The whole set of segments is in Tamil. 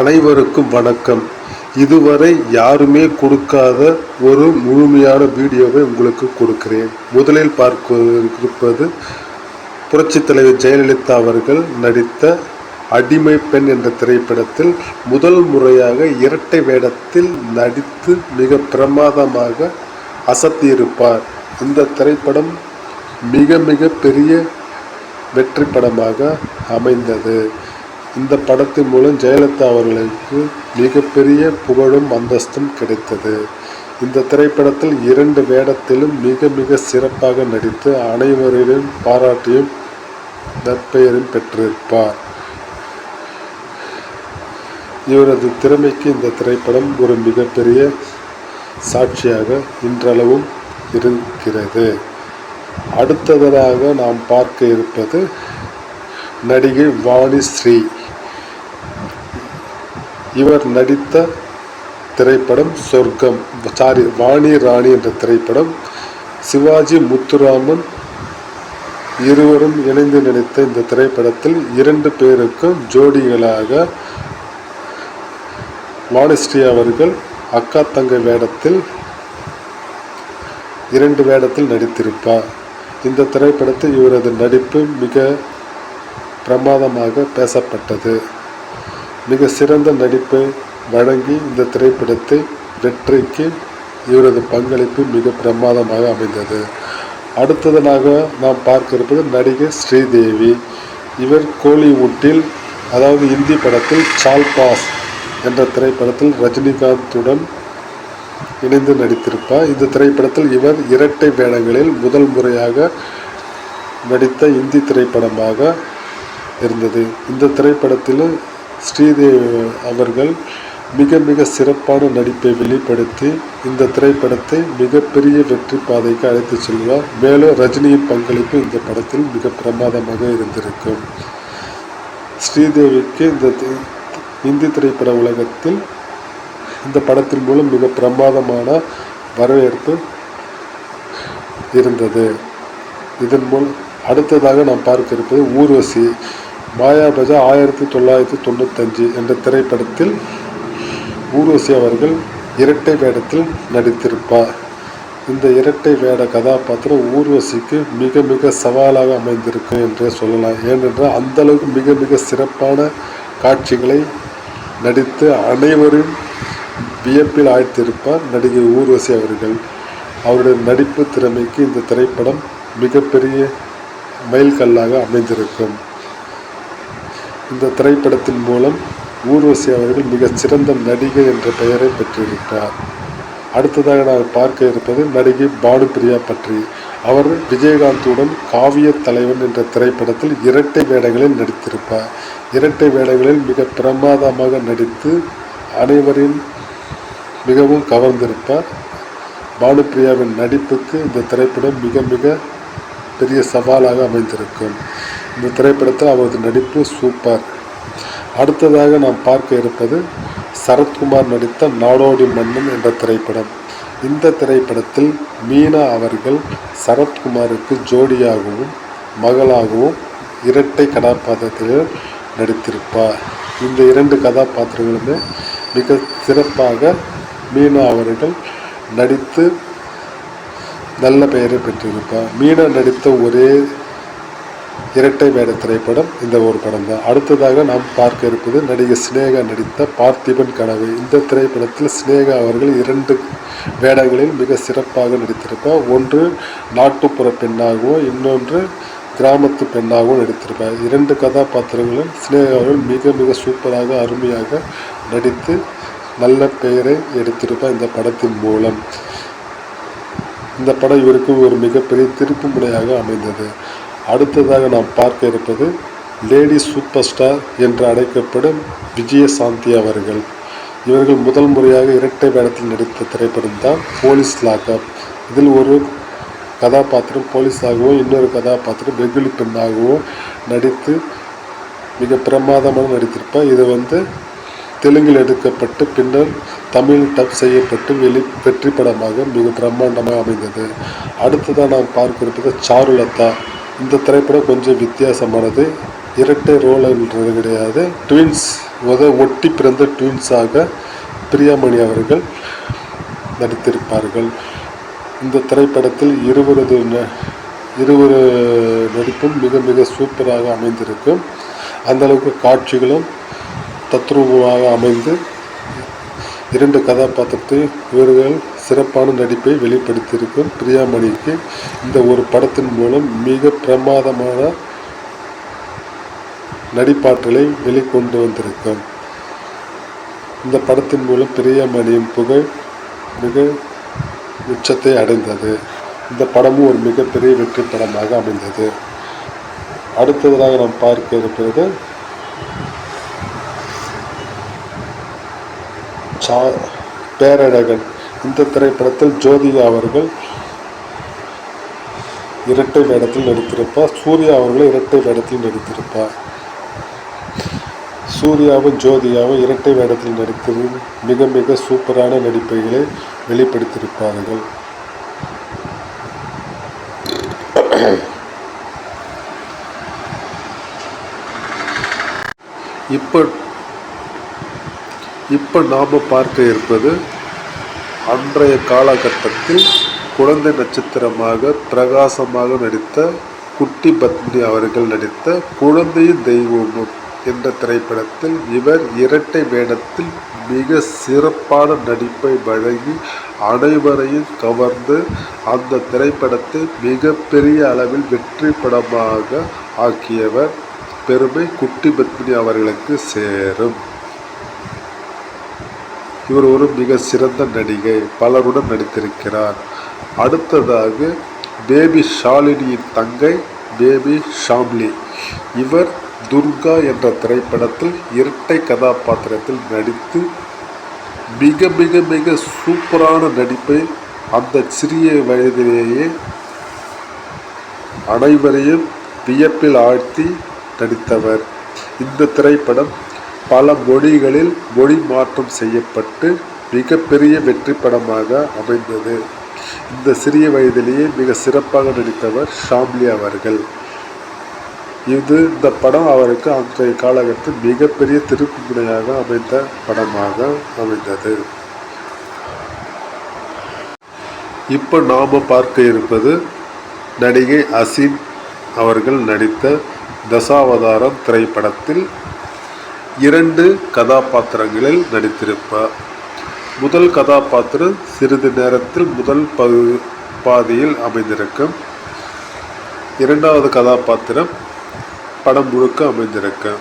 அனைவருக்கும் வணக்கம். இதுவரை யாருமே கொடுக்காத ஒரு முழுமையான வீடியோவை உங்களுக்கு கொடுக்கிறேன். முதலில் பார்க்க இருப்பது புரட்சித் தலைவர் ஜெயலலிதா அவர்கள் நடித்த அடிமை பெண் என்ற திரைப்படத்தில் முதல் முறையாக இரட்டை வேடத்தில் நடித்து மிக பிரமாதமாக அசத்தியிருப்பார். இந்த திரைப்படம் மிக மிக பெரிய வெற்றி படமாக அமைந்தது. இந்த படத்தின் மூலம் ஜெயலலிதா அவர்களுக்கு மிகப்பெரிய புகழும் அந்தஸ்தும் கிடைத்தது. இந்த திரைப்படத்தில் இரண்டு வேடத்திலும் மிக மிக சிறப்பாக நடித்து அனைவரிடம் பாராட்டியும் நற்பெயரும் பெற்றிருப்பார். இவரது திறமைக்கு இந்த திரைப்படம் ஒரு மிகப்பெரிய சாட்சியாக இன்றளவும் இருக்கிறது. அடுத்ததாக நாம் பார்க்க இருப்பது நடிகை வாணி ஸ்ரீ. இவர் நடித்த திரைப்படம் சொர்க்கம் சாரி வாணி ராணி என்ற திரைப்படம் சிவாஜி முத்துராமன் இருவரும் இணைந்து நடித்த இந்த திரைப்படத்தில் இரண்டு பேருக்கும் ஜோடிகளாக வாணிஸ்ரீ அவர்கள் அக்கா தங்கை வேடத்தில் இரண்டு வேடத்தில் நடித்திருப்பார். இந்த திரைப்படத்தில் இவரது நடிப்பு மிக பிரமாதமாக பேசப்பட்டது. மிக சிறந்த நடிப்பை வழங்கி இந்த திரைப்படத்தை வெற்றிக்கு இவரது பங்களிப்பு மிக பிரமாதமாக அமைந்தது. அடுத்ததாக நாம் பார்க்க இருப்பது நடிகை ஸ்ரீதேவி. இவர் கோலிவுட்டில் அதாவது இந்தி படத்தில் சால்பாஸ் என்ற திரைப்படத்தில் ரஜினிகாந்துடன் இணைந்து நடித்திருப்பார். இந்த திரைப்படத்தில் இவர் இரட்டை வேடங்களில் முதல் முறையாக நடித்த இந்தி திரைப்படமாக இருந்தது. இந்த திரைப்படத்தில் ஸ்ரீதேவி அவர்கள் மிக மிக சிறப்பான நடிப்பை வெளிப்படுத்தி இந்த திரைப்படத்தை மிகப்பெரிய வெற்றி பாதைக்கு அழைத்து செல்வார் மேலும் ரஜினியின் பங்களிப்பு இந்த படத்தில் மிக பிரமாதமாக இருந்திருக்கும். ஸ்ரீதேவிக்கு இந்த தி- இந்தி திரைப்பட உலகத்தில் இந்த படத்தின் மூலம் மிக பிரமாதமான வரவேற்பு இருந்தது. இதன் மூலம் அடுத்ததாக நாம் பார்க்க இருப்பது ஊர்வசி மாயாபஜா ஆயிரத்தி தொள்ளாயிரத்தி தொண்ணூத்தஞ்சு என்ற திரைப்படத்தில் ஊர்வசி அவர்கள் இரட்டை வேடத்தில் நடித்திருப்பார். இந்த இரட்டை வேட கதாபாத்திரம் ஊர்வசிக்கு மிக மிக சவாலாக அமைந்திருக்கும் என்றே சொல்லலாம். ஏனென்றால் அந்த அளவுக்கு மிக மிக சிறப்பான காட்சிகளை நடித்து அனைவரும் வியப்பில் ஆழ்த்திருப்பார் நடிகை ஊர்வசி அவர்கள். அவருடைய நடிப்பு திறமைக்கு இந்த திரைப்படம் மிகப்பெரிய மைல்கல்லாக அமைந்திருக்கும். இந்த திரைப்படத்தின் மூலம் ஊர்வசி அவர்கள் மிகச் சிறந்த நடிகை என்ற பெயரை பெற்றிருக்கிறார். அடுத்ததாக நான் பார்க்க இருப்பது நடிகை பானுபிரியா பற்றி. அவர் விஜயகாந்துடன் காவிய தலைவன் என்ற திரைப்படத்தில் இரட்டை வேடங்களில் நடித்திருப்பார். இரட்டை வேடங்களில் மிக பிரமாதமாக நடித்து அனைவரின் மிகவும் கவர்ந்திருப்பார். பானுபிரியாவின் நடிப்புக்கு இந்த திரைப்படம் மிக மிக பெரிய சவாலாக அமைந்திருக்கும். இந்த திரைப்படத்தில் அவரது நடிப்பு சூப்பர் அடுத்ததாக நாம் பார்க்க இருப்பது சரத்குமார் நடித்த நாடோடி மன்னன் என்ற திரைப்படம். இந்த திரைப்படத்தில் மீனா அவர்கள் சரத்குமாருக்கு ஜோடியாகவும் மகளாகவும் இரட்டை கதாபாத்திரத்தில் நடித்திருப்பார். இந்த இரண்டு கதாபாத்திரங்களுமே மிக சிறப்பாக மீனா அவர்கள் நடித்து நல்ல பெயரை பெற்றிருப்பார். மீனா நடித்த ஒரே இரட்டை வேட திரைப்படம் இந்த ஒரு படம் தான். அடுத்ததாக நாம் பார்க்க இருப்பது நடிகர் சினேகா நடித்த பார்த்திபன் கனவு. இந்த திரைப்படத்தில் சினேகா அவர்கள் இரண்டு வேடங்களில் மிக சிறப்பாக நடித்திருப்பார். ஒன்று நாட்டுப்புற பெண்ணாகவும் இன்னொன்று கிராமத்து பெண்ணாகவும் நடித்திருப்பார். இரண்டு கதாபாத்திரங்களும் சினேகா அவர்கள் மிக மிக சூப்பராக அருமையாக நடித்து நல்ல பெயரை எடுத்திருப்பார் இந்த படத்தின் மூலம். இந்த படம் இவருக்கு ஒரு மிகப்பெரிய திருப்பு முனையாக அமைந்தது. அடுத்ததாக நாம் பார்க்க இருப்பது லேடி சூப்பர் ஸ்டார் என்று அழைக்கப்படும் விஜயசாந்தி அவர்கள். இவர்கள் முதல் முறையாக இரட்டை வேடத்தில் நடித்த திரைப்படம் தான் போலீஸ் லாக்அப். இதில் ஒரு கதாபாத்திரம் போலீஸாகவும் இன்னொரு கதாபாத்திரம் வெகுளி பெண்ணாகவும் நடித்து மிக பிரமாதமாக நடித்திருப்பார். இது வந்து தெலுங்கில் எடுக்கப்பட்டு பின்னர் தமிழ் டப் செய்யப்பட்டு வெளி வெற்றி படமாக மிக பிரம்மாண்டமாக அமைந்தது. அடுத்ததாக நாம் பார்க்க இருப்பது சாருலதா. இந்த திரைப்படம் கொஞ்சம் வித்தியாசமானது. இரட்டை ரோல்ன்றது கிடையாது. ட்வின்ஸ் முத ஒட்டி பிறந்த ட்வின்ஸாக பிரியாமணி அவர்கள் நடித்திருப்பார்கள். இந்த திரைப்படத்தில் இருவரது ந- இருவரு நடிப்பும் மிக மிக சூப்பராக அமைந்திருக்கும். அந்தளவுக்கு காட்சிகளும் தத்ரூபமாக அமைந்து இரண்டு கதாபாத்திரத்தில் இவர்கள் சிறப்பான நடிப்பை வெளிப்படுத்தியிருக்கும் பிரியாமணிக்கு இந்த ஒரு படத்தின் மூலம் மிக பிரமாதமான நடிப்பாற்றலை வெளிக்கொண்டு வந்திருக்கும். இந்த படத்தின் மூலம் பிரியாமணியின் புகழ் மிக உச்சத்தை அடைந்தது. இந்த படமும் ஒரு மிகப்பெரிய வெற்றி படமாக அமைந்தது. அடுத்ததாக நாம் பார்க்க இருப்பது சா பேரழகன். இந்த திரைப்படத்தில் ஜோதிகா அவர்கள் இரட்டை வேடத்தில் நடித்திருப்பார். சூர்யா அவர்களும் இரட்டை வேடத்தில் நடித்திருப்பார். சூர்யாவும் ஜோதியாவும் இரட்டை வேடத்தில் நடித்தது மிக மிக சூப்பரான நடிப்பைகளை வெளிப்படுத்தியிருப்பார்கள். இப்போ இப்போ நாம் பார்க்க இருப்பது அன்றைய காலகட்டத்தில் குழந்தை நட்சத்திரமாக பிரகாசமாக நடித்த குட்டி பத்மினி அவர்கள் நடித்த குழந்தையின் தெய்வமும் என்ற திரைப்படத்தில் இவர் இரட்டை வேடத்தில் மிக சிறப்பான நடிப்பை வழங்கி அனைவரையும் கவர்ந்து அந்த திரைப்படத்தை மிகப்பெரிய அளவில் வெற்றி படமாக ஆக்கியவர் பெருமை குட்டி பத்மினி அவர்களுக்கு சேரும். இவர் ஒரு மிக சிறந்த நடிகை பலருடன் நடித்திருக்கிறார். அடுத்ததாக பேபி ஷாலினியின் தங்கை பேபி ஷாம்லி. இவர் துர்கா என்ற திரைப்படத்தில் இரட்டை கதாபாத்திரத்தில் நடித்து மிக மிக மிக சூப்பரான நடிப்பை அந்த சிறிய வயதிலேயே அனைவரையும் வியப்பில் ஆழ்த்தி நடித்தவர். இந்த திரைப்படம் பல மொழிகளில் மொழி மாற்றம் செய்யப்பட்டு மிகப்பெரிய வெற்றி படமாக அமைந்தது. இந்த சிறிய வயதிலேயே மிக சிறப்பாக நடித்தவர் ஷாம்லி அவர்கள். இது இந்த படம் அவருக்கு அன்றைய காலகட்டத்தில் மிகப்பெரிய திருப்புமுனையாக அமைந்த படமாக அமைந்தது. இப்போ நாம் பார்க்க இருப்பது நடிகை அசின் அவர்கள் நடித்த தசாவதாரம் திரைப்படத்தில் இரண்டு கதாபாத்திரங்களில் நடித்திருப்பார் முதல் கதாபாத்திரம் சிறிது நேரத்தில் முதல் பகு பாதியில் அமைந்திருக்கும். இரண்டாவது கதாபாத்திரம் படம் முழுக்க அமைந்திருக்கும்.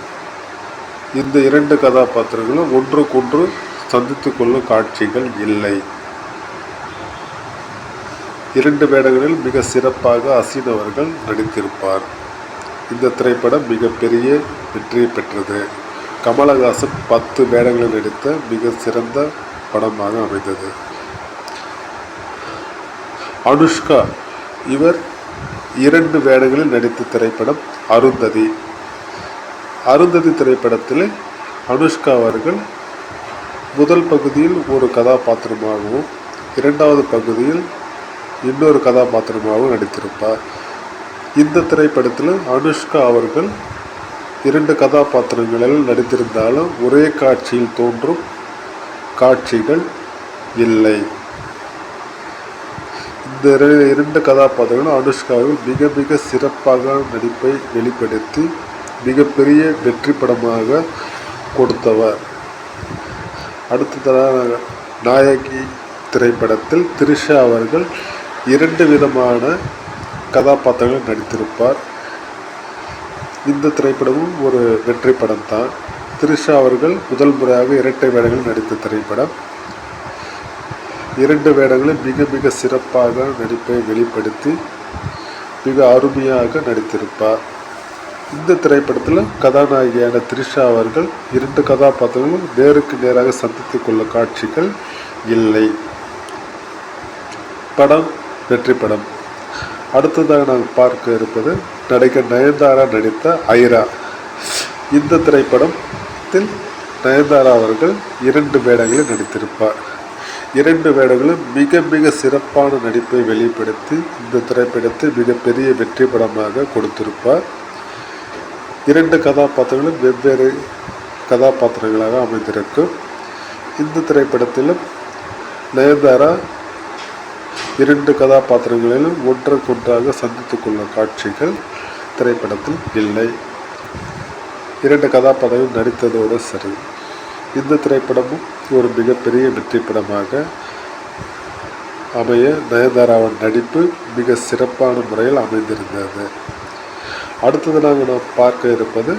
இந்த இரண்டு கதாபாத்திரங்களும் ஒன்றுக்கொன்று சந்தித்து கொள்ளும் காட்சிகள் இல்லை. இரண்டு வேடங்களில் மிக சிறப்பாக அசின் அவர்கள் நடித்திருப்பார். இந்த திரைப்படம் மிகப்பெரிய வெற்றியை பெற்றது. கமலஹாசன் பத்து வேடங்களில் நடித்த மிக சிறந்த படமாக அமைந்தது. அனுஷ்கா இவர் இரண்டு வேடங்களில் நடித்த திரைப்படம் அருந்ததி. அருந்ததி திரைப்படத்தில் அனுஷ்கா அவர்கள் முதல் பகுதியில் ஒரு கதாபாத்திரமாகவும் இரண்டாவது பகுதியில் இன்னொரு கதாபாத்திரமாகவும் நடித்திருப்பார். இந்த திரைப்படத்தில் அனுஷ்கா அவர்கள் இரண்டு கதாபாத்திரங்களில் நடித்திருந்தாலும் ஒரே காட்சியில் தோன்றும் காட்சிகள் இல்லை. இந்த இரண்டு கதாபாத்திரங்களும் அனுஷ்காவில் மிக மிக சிறப்பாக நடிப்பை வெளிப்படுத்தி மிகப்பெரிய வெற்றி படமாக கொடுத்தவர் அடுத்ததாக நாயகி திரைப்படத்தில் த்ரிஷா அவர்கள் இரண்டு விதமான கதாபாத்திரங்கள் நடித்திருப்பார். இந்த திரைப்படமும் ஒரு வெற்றி படம் தான் த்ரிஷா அவர்கள் முதல் முறையாக இரட்டை வேடங்கள் நடித்த திரைப்படம். இரண்டு வேடங்களும் மிக மிக சிறப்பாக நடிப்பை வெளிப்படுத்தி மிக அருமையாக நடித்திருப்பார். இந்த திரைப்படத்தில் கதாநாயகியான த்ரிஷா அவர்கள் இரண்டு கதாபாத்திரங்களும் நேருக்கு நேராக சந்தித்து கொள்ள காட்சிகள் இல்லை. படம் வெற்றி படம். அடுத்ததாக நாங்கள் பார்க்க இருப்பது நடிகர் நயன்தாரா நடித்த ஐரா. இந்த திரைப்படத்தில் நயன்தாரா அவர்கள் இரண்டு வேடங்களில் நடித்திருப்பார். இரண்டு வேடங்களும் மிக மிக சிறப்பான நடிப்பை வெளிப்படுத்தி இந்த திரைப்படத்தை மிகப்பெரிய வெற்றி படமாக கொடுத்திருப்பார். இரண்டு கதாபாத்திரங்களும் வெவ்வேறு கதாபாத்திரங்களாக அமைந்திருக்கும். இந்த திரைப்படத்திலும் நயன்தாரா இரண்டு கதாபாத்திரங்களிலும் ஒன்றுக்கொன்றாக சந்தித்து கொள்ளும் காட்சிகள் திரைப்படத்தில் இல்லை. இரண்டு கதாபாத்திரங்கள் நடித்ததோடு சரி. இந்த திரைப்படமும் ஒரு மிகப்பெரிய வெற்றி படமாக அமைய நயன்தாராவின் நடிப்பு மிக சிறப்பான முறையில் அமைந்திருந்தது. அடுத்தது நாங்கள் நாம் பார்க்க இருப்பது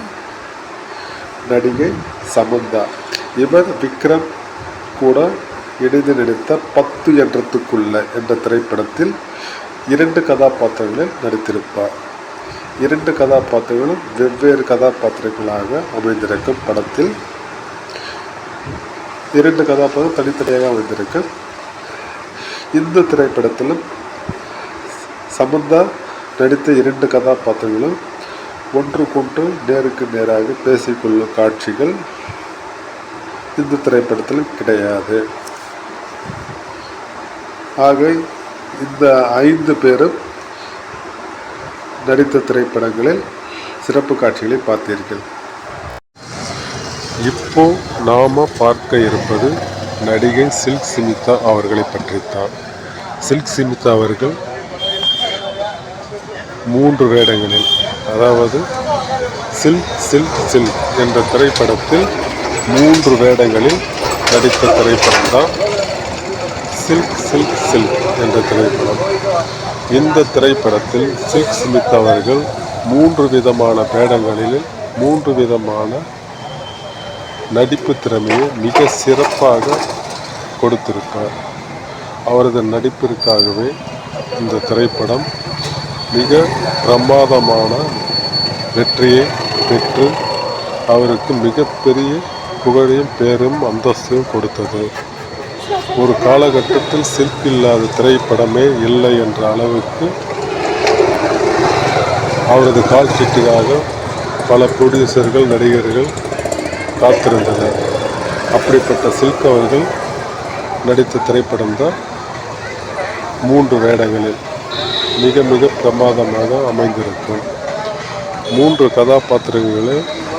நடிகை சமந்தா. இவர் விக்ரம் கூட இணைந்து நடித்த பத்து என்றத்துக்குள்ள என்ற திரைப்படத்தில் இரண்டு கதாபாத்திரங்களில் நடித்திருப்பார். இரண்டு கதாபாத்திரங்களும் வெவ்வேறு கதாபாத்திரங்களாக அமைந்திருக்கும் படத்தில். இரண்டு கதாபாத்திரம் தனித்தனியாக அமைந்திருக்கு இந்த திரைப்படத்திலும் சமந்தா நடித்த இரண்டு கதாபாத்திரங்களும் ஒன்றுக்கொன்று நேருக்கு நேராக பேசிக்கொள்ளும் காட்சிகள் இந்த திரைப்படத்திலும் கிடையாது. ஆக இந்த ஐந்து பேரும் நடித்த திரைப்படங்களில் சிறப்பு காட்சிகளை பார்த்தீர்கள். இப்போ நாம பார்க்க இருப்பது நடிகை சில்க் சிமிதா அவர்களை பற்றித்தான். சில்க் சிமிதா அவர்கள் மூன்று வேடங்களில் அதாவது சில்க் சில்க் சில்க் என்ற திரைப்படத்தில் மூன்று வேடங்களில் நடித்த திரைப்படம் தான் சில்க் சில்க் சில்க் என்ற திரைப்படம். இந்த திரைப்படத்தில் சில்க் ஸ்மித் அவர்கள் மூன்று விதமான பேடங்களில் மூன்று விதமான நடிப்பு திறமையை மிக சிறப்பாக கொடுத்திருப்பார் அவரது நடிப்பிற்காகவே இந்த திரைப்படம் மிக பிரமாதமான வெற்றியை பெற்று அவருக்கு மிகப்பெரிய புகழையும் பேரும் அந்தஸ்தையும் கொடுத்தது. ஒரு காலகட்டத்தில் சில்க் இல்லாத திரைப்படமே இல்லை என்ற அளவுக்கு அவரது கால் சீட்டுக்காக பல ப்ரொடியூசர்கள் நடிகர்கள் காத்திருந்தனர். அப்படிப்பட்ட சில்க் அவர்கள் நடித்த திரைப்படம் தான் மூன்று வேடங்களில் மிக மிக பிரமாதமாக அமைந்திருக்கும். மூன்று கதாபாத்திரங்களை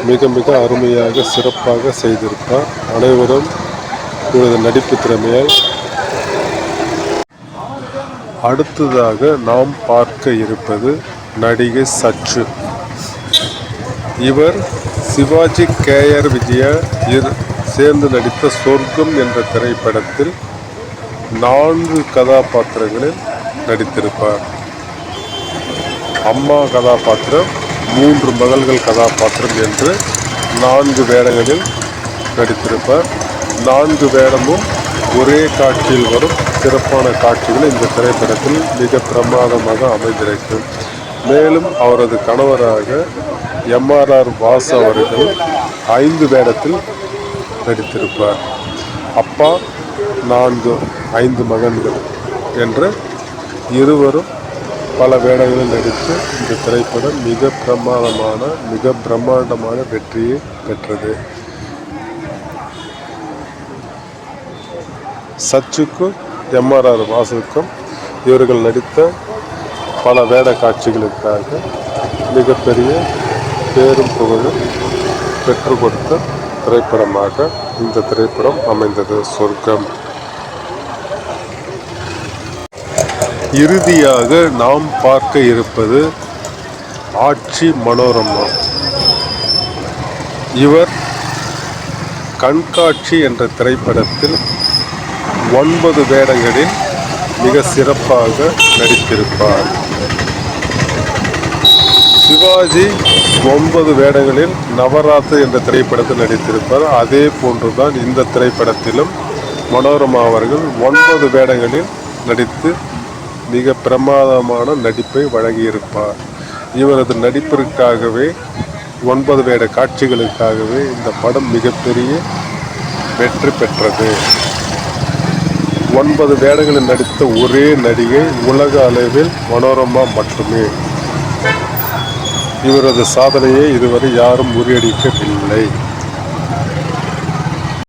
மிக மிக அருமையாக சிறப்பாக செய்திருப்பார். அனைவரும் இவரது நடிப்பு திறமையால் அடுத்ததாக நாம் பார்க்க இருப்பது நடிகை சச்சு. இவர் சிவாஜி கேஆர் விஜயா இரு சேர்ந்து நடித்த சொர்க்கம் என்ற திரைப்படத்தில் நான்கு கதாபாத்திரங்களில் நடித்திருப்பார். அம்மா கதாபாத்திரம் மூன்று மகள்கள் கதாபாத்திரம் என்று நான்கு வேடங்களில் நடித்திருப்பார். நான்கு வேடமும் ஒரே காட்சியில் வரும். சிறப்பான காட்சிகள் இந்த திரைப்படத்தில் மிக பிரமாதமாக அமைந்திருக்கும். மேலும் அவரது கணவராக எம்ஆர்ஆர் வாஸ் அவர்கள் ஐந்து வேடத்தில் நடித்திருப்பார். அப்பா நான்கு ஐந்து மகன்கள் என்று இருவரும் பல வேடங்களில் நடித்து இந்த திரைப்படம் மிக பிரமாதமான மிக பிரம்மாண்டமான வெற்றியை பெற்றது. சச்சுக்கும் எம்ஆர்ஆர் வாசுக்கும் இவர்கள் நடித்த பல வேட காட்சிகளுக்காக மிகப்பெரிய பேரும் புகழும் பெற்றுக் கொடுத்த திரைப்படமாக இந்த திரைப்படம் அமைந்தது. சொர்க்கம். இறுதியாக நாம் பார்க்க இருப்பது ஆட்சி மனோரமா. இவர் கண்காட்சி என்ற திரைப்படத்தில் ஒன்பது வேடங்களில் மிக சிறப்பாக நடித்திருப்பார். சிவாஜி ஒன்பது வேடங்களில் நவராத்திரி என்ற திரைப்படத்தில் நடித்திருப்பார். அதே போன்றுதான் இந்த திரைப்படத்திலும் மனோரமா அவர்கள் ஒன்பது வேடங்களில் நடித்து மிக பிரமாதமான நடிப்பை வழங்கியிருப்பார். இவரது நடிப்பிற்காகவே ஒன்பது வேட காட்சிகளுக்காகவே இந்த படம் மிகப்பெரிய வெற்றி பெற்றது. ஒன்பது வேடங்களில் நடித்த ஒரே நடிகை உலக அளவில் மனோரமா மட்டுமே. இவரது சாதனையை இதுவரை யாரும் முறியடிக்கவில்லை.